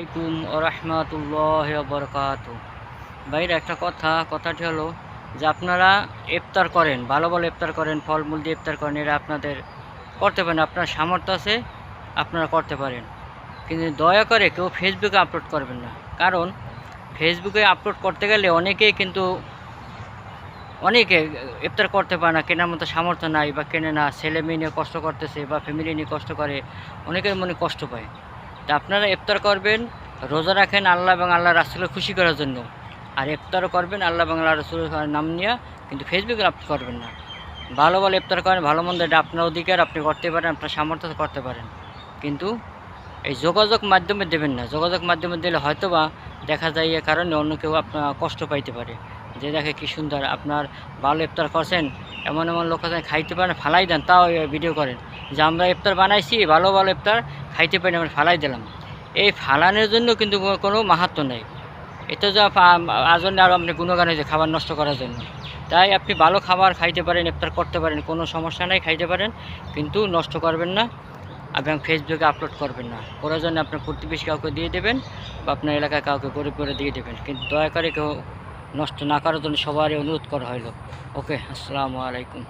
আলাইকুম রহমতুল্লাহ বরকাত বাইরে একটা কথা, কথাটি হলো যে আপনারা ইফতার করেন, ভালো ভালো ইফতার করেন, ফলমূল দিয়ে ইফতার করেন, এরা আপনাদের করতে পারেন, আপনার সামর্থ্য আছে, আপনারা করতে পারেন। কিন্তু দয়া করে কেউ ফেসবুকে আপলোড করবেন না। কারণ ফেসবুকে আপলোড করতে গেলে অনেকেই কিন্তু, অনেকে ইফতার করতে পারে না, কেনার মতো সামর্থ্য নাই বা কেনে না, ছেলে মেয়ে নিয়ে কষ্ট করতেছে বা ফ্যামিলি নিয়ে কষ্ট করে, অনেকের মনে কষ্ট পায়। আপনারা ইফতার করবেন, রোজা রাখেন আল্লাহ এবং আল্লাহ রাসুলের খুশি করার জন্য। আর ইফতারও করবেন আল্লাহ এবং আল্লাহ রাসুলের নাম নিয়ে, কিন্তু ফেসবুকে আপনি করবেন না। ভালো ভালো ইফতার করেন, ভালো মন্দ এটা আপনার অধিকার, আপনি করতে পারেন, আপনার সামর্থ্য করতে পারেন। কিন্তু এই যোগাযোগ মাধ্যমে দেবেন না। যোগাযোগ মাধ্যমে দিলে হয়তো বা দেখা যায় এ কারণে অন্য কেউ আপনার কষ্ট পাইতে পারে। যে দেখে কি সুন্দর, আপনার ভালো ইফতার করছেন, এমন এমন লোক খাইতে পারেন, ফালাই দেন, তাও ভিডিও করেন। যে আমরা ইফতার বানাইছি, ভালো ভালো ইফতার খাইতে পারি আমরা ফালাই দিলাম। এই ফালানোর জন্য কিন্তু কোনো মাহাত্ম নেই। এটা যা আজন্য আরও আপনি গুণগান হয়েছে খাবার নষ্ট করার জন্য। তাই আপনি ভালো খাবার খাইতে পারেন, ইফতার করতে পারেন, কোনো সমস্যা নাই, খাইতে পারেন। কিন্তু নষ্ট করবেন না এবং ফেসবুকে আপলোড করবেন না। প্রয়োজনে আপনার প্রতিবেশী কাউকে দিয়ে দেবেন বা আপনার এলাকায় কাউকে গরিব করে দিয়ে দেবেন। কিন্তু দয়া করে কেউ নষ্ট না করার জন্য সবারই অনুরোধ করা হলো ওকে, আসসালামু আলাইকুম।